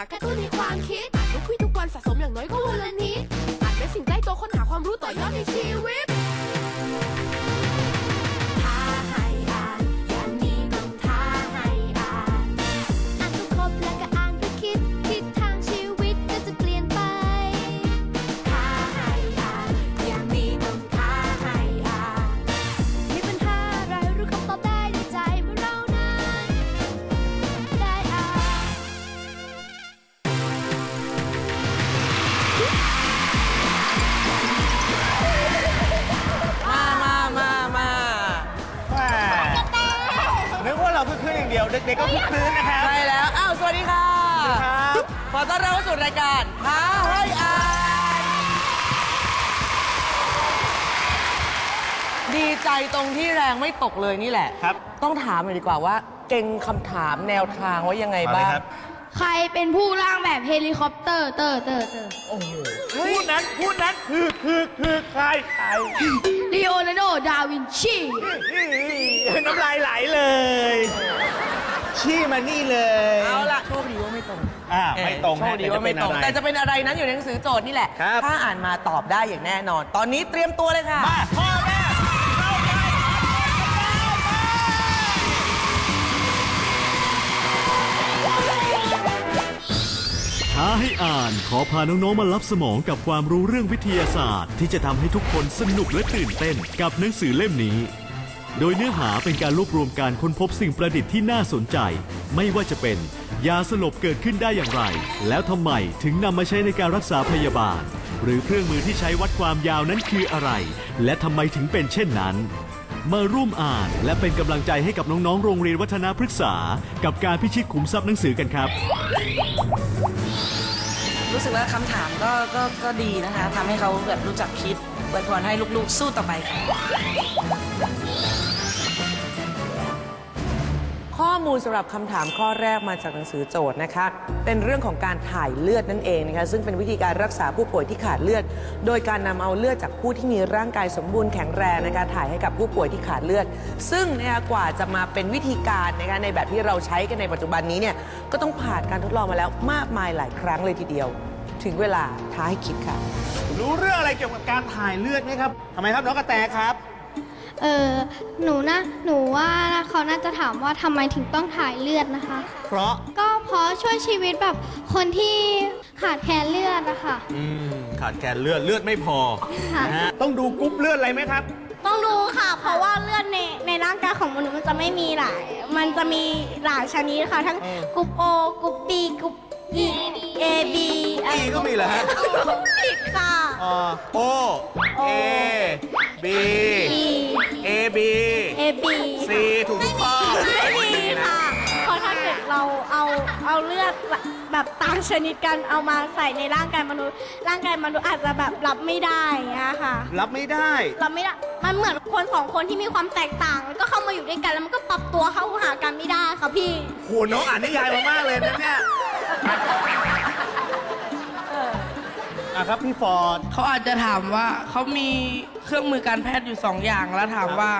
หากระตุ้นในความคิดอ่านทุกคุยทุกวันสะสมอย่างน้อยก็วันละนิดอ่านเป็นสิ่งใกล้ตัวค้นหาความรู้ต่อยอดในชีวิต ก็คึกคืนนะครับ ใช่แล้ว อ้าว สวัสดีค่ะ ครับ ขอต้อนรับเข้าสู่รายการท้าให้อ่านดีใจตรงที่แรงไม่ตกเลยนี่แหละ ครับ ต้องถามเลยดีกว่าว่า เก่งคำถามแนวทางไว้ยังไงมาเลยบ้างครับ ใครเป็นผู้ร่างแบบเฮลิคอปเตอร์เตอร์เตอร์เตอร์โอ้โหพูดนั้นพูดนั้นคือคือคือใครใครลีโอนาร์โด ดาวินชีน้ำลายไหลเลย ชี้มานี่เลยเอาล่ะโชคดีว่าไม่ตรงอ่าไม่ตรงโชคดีว่าไม่ตรง แต่แต่จะจะเป็นอะไรนั้นอยู่ในหนังสือโจทย์นี่แหละครับถ้าอ่านมาตอบได้อย่างแน่นอน ตอนนี้เตรียมตัวเลยค่ะ มาข้อแรกเข้าไปท้าให้อ่านขอพาน้องๆมารับสมองกับความรู้เรื่องวิทยาศาสตร์ ที่จะทำให้ทุกคนสนุกและตื่นเต้นกับหนังสือเล่มนี้ โดยเนื้อหาเป็นการรวบรวมการค้นพบสิ่งประดิษฐ์ที่น่าสนใจ ไม่ว่าจะเป็น ยาสลบเกิดขึ้นได้อย่างไร แล้วทำไมถึงนำมาใช้ในการรักษาพยาบาล หรือเครื่องมือที่ใช้วัดความยาวนั้นคืออะไร และทำไมถึงเป็นเช่นนั้น มาร่วมอ่านและเป็นกำลังใจให้กับน้องๆ โรงเรียนวัฒนาพฤกษา กับการพิชิตขุมทรัพย์หนังสือกันครับ รู้สึกว่าคำถามก็ก็ก็ดีนะคะทำให้เขาแบบรู้จักคิดไวยพรให้ลูกๆสู้ต่อไปค่ะ มูลสำหรับคำถามข้อแรกมาจากหนังสือโจทย์นะคะ เป็นเรื่องของการถ่ายเลือดนั่นเองนะคะ ซึ่งเป็นวิธีการรักษาผู้ป่วยที่ขาดเลือด โดยการนำเอาเลือดจากผู้ที่มีร่างกายสมบูรณ์แข็งแรงนะคะถ่ายให้กับผู้ป่วยที่ขาดเลือด ซึ่งนะคะกว่าจะมาเป็นวิธีการนะคะในแบบที่เราใช้กันในปัจจุบันนี้เนี่ยก็ต้องผ่านการทดลองมาแล้วมากมายหลายครั้งเลยทีเดียว ถึงเวลาท้าให้คิดค่ะ รู้เรื่องอะไรเกี่ยวกับการถ่ายเลือดไหมครับทำไมครับน้องกระแตครับ เออหนูนะหนูว่าเขาน่าจะถามว่าทำไมถึงต้องถ่ายเลือดนะคะ เพราะก็เพราะช่วยชีวิตแบบคนที่ขาดแคลนเลือดนะคะอืมขาดแคลนเลือดเลือดไม่พอค่ะ นะฮะต้องดูกรุ๊ปเลือดอะไรไหมครับ ต้องดูค่ะ เพราะว่าเลือดในในร่างกายของมนุษย์มันจะไม่มีหลาย มันจะมีหลายชนิดค่ะ ทั้งกรุ๊ปโอกรุ๊ปบีกรุ๊ป E A B อีก็มีเหรอฮะผิดค่ะอ่าโอเอบี B เอบี A B ซีถูกทุกข้อไม่มีค่ะเพราะถ้าเกิดเราเอาเอาเลือดแบบต่างชนิดกันเอามาใส่ในร่างกายมนุษย์ ร่างกายมนุษย์อาจจะแบบรับไม่ได้อย่างเงี้ยค่ะ รับไม่ได้ รับไม่ได้ มันเหมือนคนสองคนที่มีความแตกต่างแล้วก็เข้ามาอยู่ด้วยกันแล้วมันก็ปรับตัวเข้าหากันไม่ได้ค่ะพี่โหน้องอ่านนิยายมามากเลยนะเนี่ย อะครับพี่ฟอร์ด เขาอาจจะถามว่าเขามีเครื่องมือการแพทย์อยู่สองอย่างแล้วถามว่า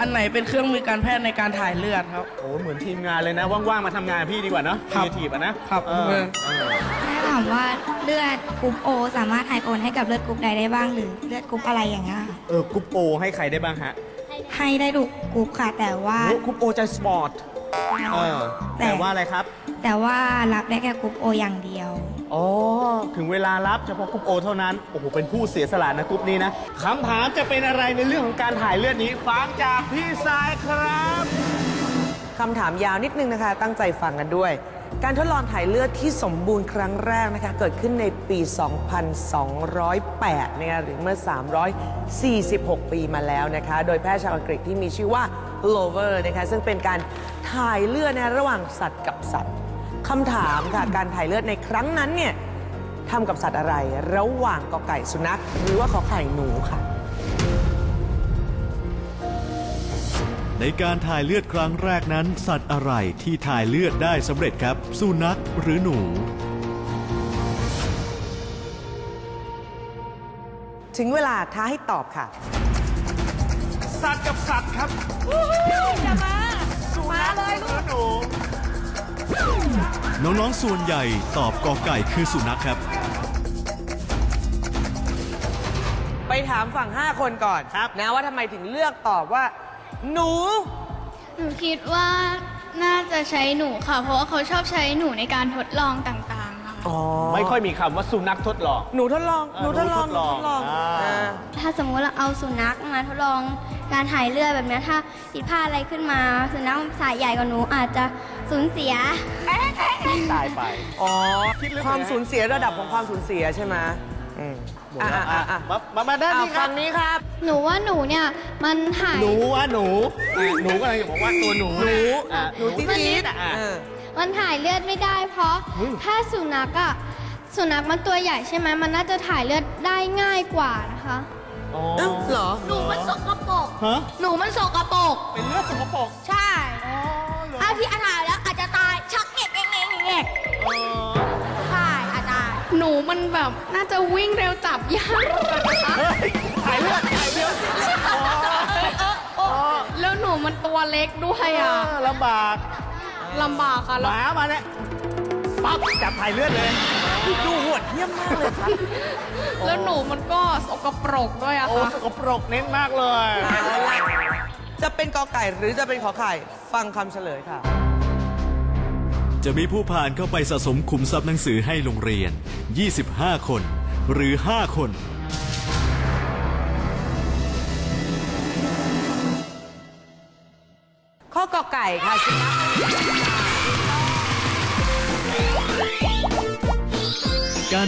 อันไหนเป็นเครื่องมือการแพทย์ในการถ่ายเลือดครับ โอ้เหมือนทีมงานเลยนะ ว่างๆ มาทำงานพี่ดีกว่าเนอะครับทีทีบอะนะครับเออเออ เออถ้าถามว่าเลือดกรุ๊ปโอสามารถถ่ายโอนให้กับเลือดกรุ๊ปใดได้บ้างหรือเลือดกรุ๊ปอะไรอย่างเงี้ยค่ะเออกรุ๊ปโอให้ใครได้บ้างฮะให้ได้ทุกกรุ๊ปค่ะ แต่ว่า โอ้กรุ๊ปโอใจสปอร์ตเออแต่ว่าอะไรครับ แต่ว่ารับได้แค่กรุ๊ปโออย่างเดียว อ๋อ ถึงเวลารับเฉพาะกรุ๊ปโอเท่านั้น โอ้โห เป็นผู้เสียสละนะกรุ๊ปนี้นะคำถามจะเป็นอะไรในเรื่องของการถ่ายเลือดนี้ ฟังจากพี่สายครับ คำถามยาวนิดนึงนะคะ ตั้งใจฟังกันด้วย การทดลองถ่ายเลือดที่สมบูรณ์ครั้งแรกนะคะ เกิดขึ้นในปี 2208นะคะหรือเมื่อ 346 ปีมาแล้วนะคะ โดยแพทย์ชาวอังกฤษที่มีชื่อว่าโลเวอร์นะคะ ซึ่งเป็นการถ่ายเลือดนะระหว่างสัตว์กับสัตว์ คำถามค่ะ การถ่ายเลือดในครั้งนั้นเนี่ยทำกับสัตว์อะไรระหว่างกอไก่สุนัข หรือว่าขอไข่หนูค่ะ ในการถ่ายเลือดครั้งแรกนั้น สัตว์อะไรที่ถ่ายเลือดได้สำเร็จครับ สุนัขหรือหนู ถึงเวลาท้าให้ตอบค่ะ สัตว์กับสัตว์ครับอย่ามา สุนัขหรือหนู น้องๆส่วนใหญ่ตอบกอไก่คือสุนัขครับ ไปถามฝั่ง 5 คนก่อนครับ นะว่าทำไมถึงเลือกตอบว่า หนู หนูคิดว่าน่าจะใช้หนูค่ะ เพราะว่าเขาชอบใช้หนูในการทดลองต่างๆค่ะอ๋อไม่ค่อยมีคำว่าสุนัขทดลอง หนูทดลอง หนูทดลองหนูทดลองหนูทดลองอ่าอ่า ถ้าสมมุติเราเอาสุนัขมาทดลอง การถ่ายเลือดแบบเนี้ยถ้าผิดพลาดอะไรขึ้นมาสุนัขสายใหญ่กว่าหนูอาจจะสูญเสีย ตายไป อ๋อคิดลึกความเลยนะสูญเสียระดับของความสูญเสียใช่ไหมอืมหมดแล้วอะอะอะอะมามามาด้านอะนี้ครัฝั่บงนี้ครับ หนูว่าหนูเนี่ยมันถ่าย หนูว่าหนูอะหนูก็เลยบอกว่าตัวหนูหนูอะหนูจี๊ดๆอะอะ เออ มันถ่ายเลือดไม่ได้ เพราะเฮ้ยถ้าสุนัขอะสุนัขมันตัวใหญ่ใช่ไหมมันน่าจะถ่ายเลือดได้ง่ายกว่านะคะอ๋อ เอ้าเหรอ หนูมันสกปรกฮะ หนูมันสกปรกเป็นเลือดสกปรกใช่ถ้าพี่อาถ่ายแล้วอาจจะตายชักเงกเงกเงกเงกเออใช่อาจารย์หนูมันแบบน่าจะวิ่งเร็วจับยากกว่านะคะเฮ้ยถ่ายเลือดถ่ายเลือดอ๋อแล้วหนูมันตัวเล็กด้วยเออะอลำบากลำบากค่ะหแล้วมามาเนี่ยปั๊บจับถ่ายเลือดเลย ดูโหดเยี่ยมมากเลยครับแล้วหนูมันก็สกปรกด้วยอะโอ้ค่ะ สกปรกเน้นมากเลย เอาล่ะจะเป็นกอไก่หรือจะเป็นขอไข่ ฟังคำเฉลยค่ะ จะมีผู้ผ่านเข้าไปสะสมขุมทรัพย์หนังสือให้โรงเรียน 25 คน หรือ 5 คน ข้อกอไก่ค่ะสุนัข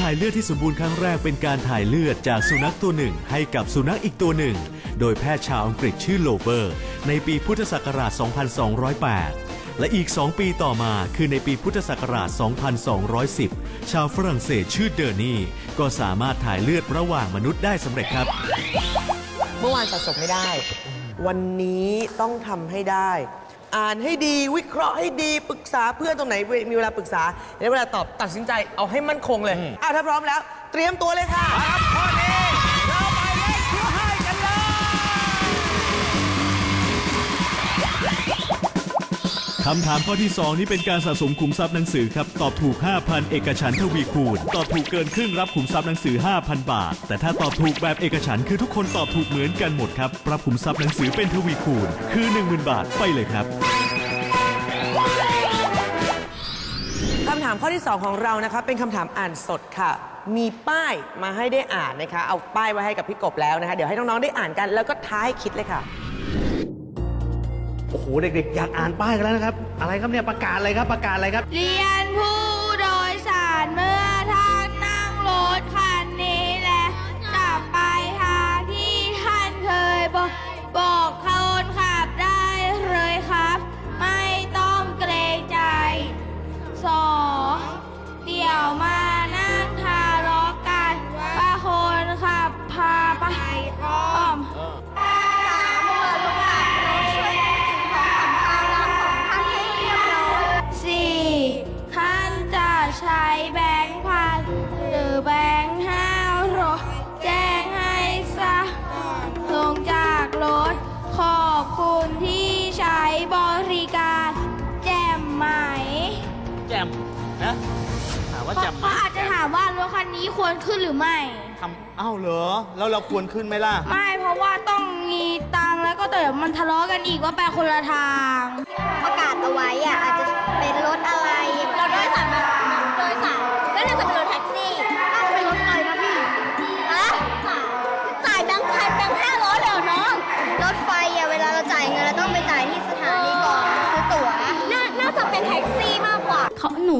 ถ่ายเลือดที่สมบูรณ์ครั้งแรกเป็นการถ่ายเลือดจากสุนัขตัวหนึ่งให้กับสุนัขอีกตัวหนึ่ง โดยแพทย์ชาวอังกฤษชื่อโลเบอร์ ในปีพุทธศักราช 2208 และอีก 2 ปีต่อมาคือในปีพุทธศักราช 2210 ชาวฝรั่งเศสชื่อเดอร์นี่ก็สามารถถ่ายเลือดระหว่างมนุษย์ได้สำเร็จครับ เมื่อวานสะสมไม่ได้ วันนี้ต้องทำให้ได้ อ่านให้ดีวิเคราะห์ให้ดีปรึกษาเพื่อนตรงไหนมีเวลาปรึกษาในเวลาตอบตัดสินใจเอาให้มั่นคงเลยอะถ้าพร้อมแล้ว เตรียมตัวเลยค่ะ ครับข้อนี้ คำถามข้อที่ 2 นี้เป็นการสะสมขุมทรัพย์หนังสือครับ ตอบถูก 5,000 เอกฉันทวีคูณ ตอบถูกเกินครึ่งรับขุมทรัพย์หนังสือ 5,000 บาท แต่ถ้าตอบถูกแบบเอกฉันคือทุกคนตอบถูกเหมือนกันหมดครับรับขุมทรัพย์หนังสือเป็นทวีคูณ คือ 10,000 บาทไปเลยครับ คำถามข้อที่ 2 ของเรานะคะเป็นคำถามอ่านสดค่ะ มีป้ายมาให้ได้อ่านนะคะ เอาป้ายไว้ให้กับพี่กบแล้วนะคะ เดี๋ยวให้น้องๆได้อ่านกัน แล้วก็ท้ายคิดเลยค่ะ โอ้โหเด็กๆ อยากอ่านป้ายกันแล้วนะครับ อะไรครับเนี่ยประกาศอะไรครับประกาศอะไรครับ เรียนผู้ คันนี้ควรขึ้นหรือไม่ ทำเอ้าเหรอ แล้วเราควรขึ้นไหมล่ะ ไม่เพราะว่าต้องมีตังค์แล้วก็เดี๋ยวมันทะเลาะกันอีกว่าไปคนละทาง ประกาศเอาไว้อะอาจจะเป็นรถอะไร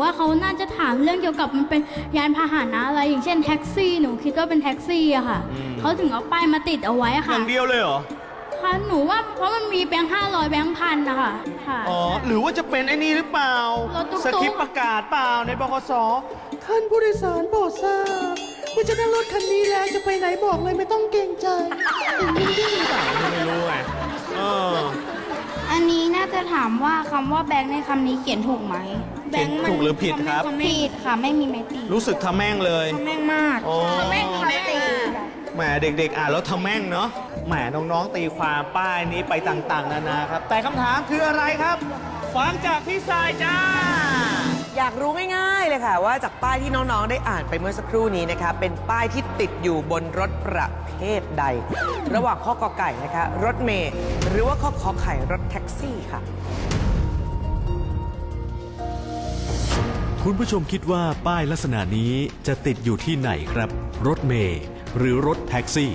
ว่าเขาน่าจะถามเรื่องเกี่ยวกับมันเป็นยานพาหนะอะไร อย่างเช่นแท็กซี่หนูคิดว่าเป็นแท็กซี่อะค่ะเขาถึงเอาป้ายมาติดเอาไว้อค่ะย่างเดียวเลยเหรอ ค่ะหนูว่าเพราะมันมีแบงค์ห้าร้อยแบงค์พันนะคะค่ะ อ๋อ หรือว่าจะเป็นไอ้นี่หรือเปล่า รถตุ๊กๆ สคริปต์ประกาศเปล่าในบกสท่านผู้โดยสารโปรดทราบว่าจะนั่งรถคันนี้แล้วจะไปไหนบอกเลยไม่ต้องเกรงใจไม่รู้ไงเอออันนี้น่าจะถามว่าคำว่าแบงค์ในคำนี้เขียนถูกไหม เขียนถูกหรือผิดครับ ผิดค่ะ ไม่มีไม้ตีรู้สึกทำแม่งเลยแม่งมากโอ้แม่งคำตีแหมเด็กๆอ่านแล้วทำแม่งเนาะแหมน้องๆตีความป้ายนี้ไปต่างๆ นานาครับ แต่คำถามคืออะไรครับฟังจากพี่สายจ้า อยากรู้ง่ายๆเลยค่ะ ว่าจากป้ายที่น้องๆได้อ่านไปเมื่อสักครู่นี้นะคะเป็นป้ายที่ติดอยู่บนรถประเภทใด ระหว่างข้อกอไก่นะคะ รถเมล์หรือว่าข้อขอไข่รถแท็กซี่ค่ะ คุณผู้ชมคิดว่าป้ายลักษณะนี้จะติดอยู่ที่ไหนครับ รถเมล์หรือรถแท็กซี่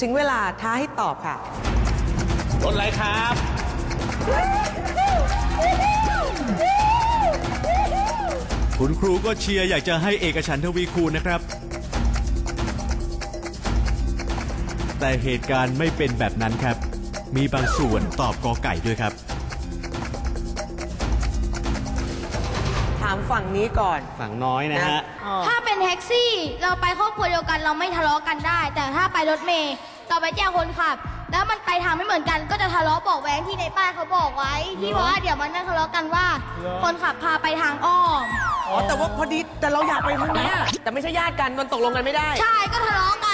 ถึงเวลาท้าให้ตอบค่ะ รถอะไรครับ คุณครูก็เชียร์อยากจะให้เอกฉันท์ทวีคูณนะครับ แต่เหตุการณ์ไม่เป็นแบบนั้นครับ มีบางส่วนตอบกอไก่ด้วยครับ ถามฝั่งนี้ก่อน ฝั่งน้อยนะฮะ ถ้าเป็นแท็กซี่เราไปครอบครัวเดียวกันเราไม่ทะเลาะกันได้ แต่ถ้าไปรถเมล์เราไปแจ้งคนขับ แล้วมันไปทางไม่เหมือนกัน ก็จะทะเลาะเบอกแว้งที่ในป้ายเขาบอกไว้ ที่บอกว่าเดี๋ยวมันจะทะเลาะกันว่า คนขับพาไปทางอ้อม อ๋อ แต่ว่าพอดีแต่เราอยากไปทางเนี้ยแต่ไม่ใช่ญาติกันมันตกลงกันไม่ได้ ใช่ก็ทะเลาะกันอีก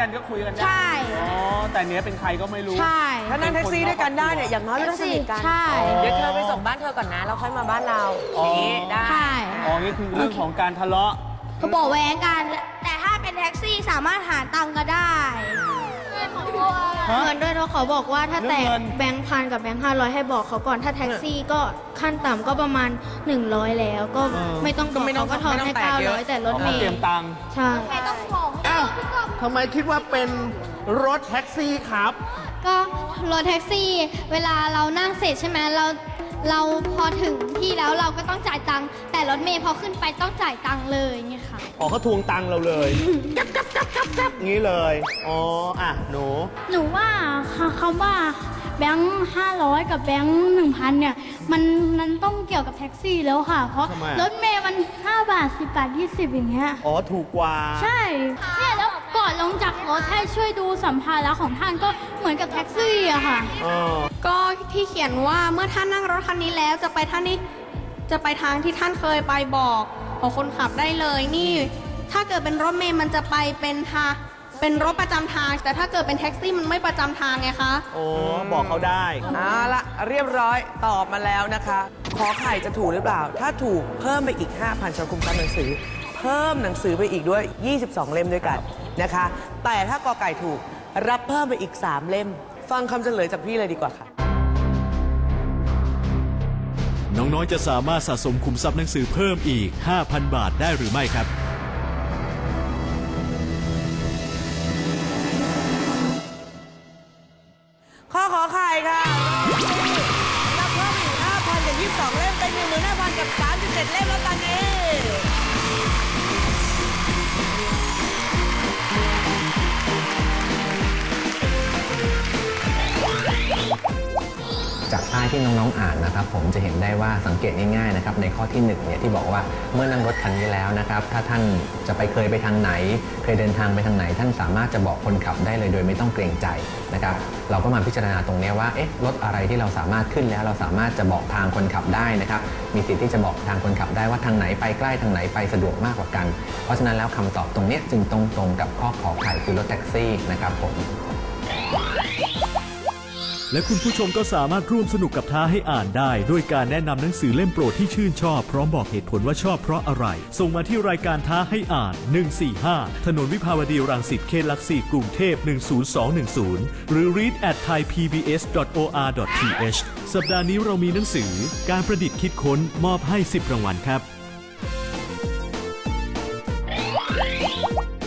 ก็เป็นญาติกันก็คุยกันได้ใช่ อ๋อแต่เนี้ยเป็นใครก็ไม่รู้ใช่ ถ้านั่งแท็กซี่ด้วยกันได้เนี่ยอย่างน้อยก็ต้องสนิทกันใช่ เดี๋ยวเธอไปส่งบ้านเธอก่อนนะแล้วค่อยมาบ้านเราอ๋ออย่างนี้ได้ ใช่อ๋อนี่คือเรื่องของการทะเลาะ เขาบอกแว้งกัน แต่ถ้าเป็นแท็กซี่สามารถหาตังค์ก็ได้ฮะ เงินด้วยเพราะเขาบอกว่าถ้าแตกเรื่องเงิน แบงค์พันกับแบงค์ห้าร้อยให้บอกเขาก่อนถ้าแท็กซี่ก็ขั้นต่ำก็ประมาณ 100 แล้วก็ไม่ต้องบก็อกไม่ต้อเขางก็ทอนไม่ต้อให้งแตกเยอะ900แต่รถเมเตรียล์มตังค์ ใช่ ไม่ต้องบอกอ้าว ทำไมคิดว่าเป็นรถแท็กซี่ครับ ก็รถแท็กซี่ เวลาเรานั่งเสร็จใช่ไหมเราเราพอถึงที่แล้วเราก็ต้องจ่ายตังค์แต่รถเมย์พอขึ้นไปต้องจ่ายตังค์เลยเนี่ยค่ะ อ๋อเขาทวงตังค์เราเลยกับกับกับกับกับงี้เลย อ๋อ อะ หนู หนูว่าคำว่าแบงค์ห้าร้อยกับแบงค์หนึ่งพันเนี่ย มันมันต้องเกี่ยวกับแท็กซี่แล้วค่ะ เพราะทำไมรถเมย์มัน5บาท10บาท20อย่างเงี้ย อ๋อ ถูกกว่า ใช่เนี่ยแล้วก่อนลงจากรถให้ช่วยดูสัมภาระของท่านก็เหมือนกับแท็กซี่อะค่ะ อ๋อก็ที่เขียนว่าเมื่อท่านนั่งรถคันนี้แล้วจะไปท่านนี้จะไปทางที่ท่านเคยไปบอกของคนขับได้เลยนี่ ถ้าเกิดเป็นรถเมล์มันจะไปเป็นทางเป็นรถประจำทาง แต่ถ้าเกิดเป็นแท็กซี่มันไม่ประจำทางไงคะ โอ้บอกเขาได้ เอาละเรียบร้อยตอบมาแล้วนะคะ ขอไข่จะถูกหรือเปล่า ถ้าถูกเพิ่มไปอีก 5,000ชาวคุมทรัพย์หนังสือ เพิ่มหนังสือไปอีกด้วย 22 เล่มด้วยกันนะคะ แต่ถ้ากอไก่ถูกรับเพิ่มไปอีก 3 เล่ม ฟังคำเฉลยจากพี่เลยดีกว่าค่ะ น้องๆจะสามารถสะสมคุมทรัพย์หนังสือเพิ่มอีก 5,000 บาทได้หรือไม่ครับ ข้อขอไข่ค่ะรับเพิ่มอีก5,000กับ22 เล่มเป็น15,000กับ37 เล่มแล้ว ป้ายที่น้องๆอ่านนะครับผมจะเห็นได้ว่าสังเกตง่ายๆนะครับในข้อที่1เนี่ยที่บอกว่าเมื่อนั่งรถคันนี้แล้วนะครับถ้าท่านจะไปเคยไปทางไหน เคยเดินทางไปทางไหน ท่านสามารถจะบอกคนขับได้เลยโดยไม่ต้องเกรงใจนะครับเราก็มาพิจารณาตรงนี้ว่าเอ๊ะรถอะไรที่เราสามารถขึ้นแล้วเราสามารถจะบอกทางคนขับได้นะครับมีสิทธิ์ที่จะบอกทางคนขับได้ว่าทางไหนไปใกล้ทางไหนไปสะดวกมากกว่ากัน เพราะฉะนั้นแล้วคำตอบตรงนี้จึงตรงตรงกับข้อขอไข่คือรถแท็กซี่นะครับผม และคุณผู้ชมก็สามารถร่วมสนุกกับท้าให้อ่านได้ ด้วยการแนะนำหนังสือเล่มโปรดที่ชื่นชอบ พร้อมบอกเหตุผลว่าชอบเพราะอะไร ส่งมาที่รายการท้าให้อ่าน 145 ถนนวิภาวดีรังสิตเขตหลักสี่กรุงเทพ 10210 หรือ read at thaipbs.or.th สัปดาห์นี้เรามีหนังสือ การประดิษฐ์คิดค้นมอบให้ 10 รางวัลครับ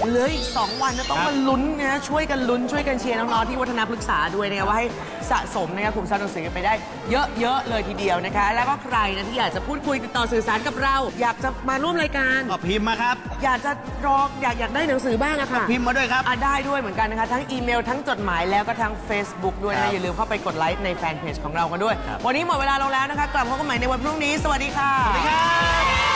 เหลืออีก 2 วันนะต้องมาลุ้นนะช่วยกันลุ้นช่วยกันเชียร์น้องๆที่วัฒนพฤกษาด้วยนะครับว่าให้ สะสมนะครับกลุ่มทรัพย์หนังสือกันไปได้เยอะๆเลยทีเดียวนะคะ แล้วก็ใครนะที่อยากจะพูดคุยติดต่อสื่อสารกับเรา อยากจะมาร่วมรายการ ก็พิมพ์มาครับ อยากจะรออยากอยากได้หนังสือบ้างอะค่ะ พิมพ์มาด้วยครับ อะได้ด้วยเหมือนกันนะคะ ทั้งอีเมล ทั้งจดหมายแล้วก็ทั้ง Facebook ด้วยครันะบอย่าลืมเข้าไปกดไลค์ในแฟนเพจของเรากันด้วยวันนี้หมดเวลาลงแล้วนะคะ กลับพบกันใหม่ในวันพรุ่งนี้ สวัสดีค่ะ สวัสดีครับ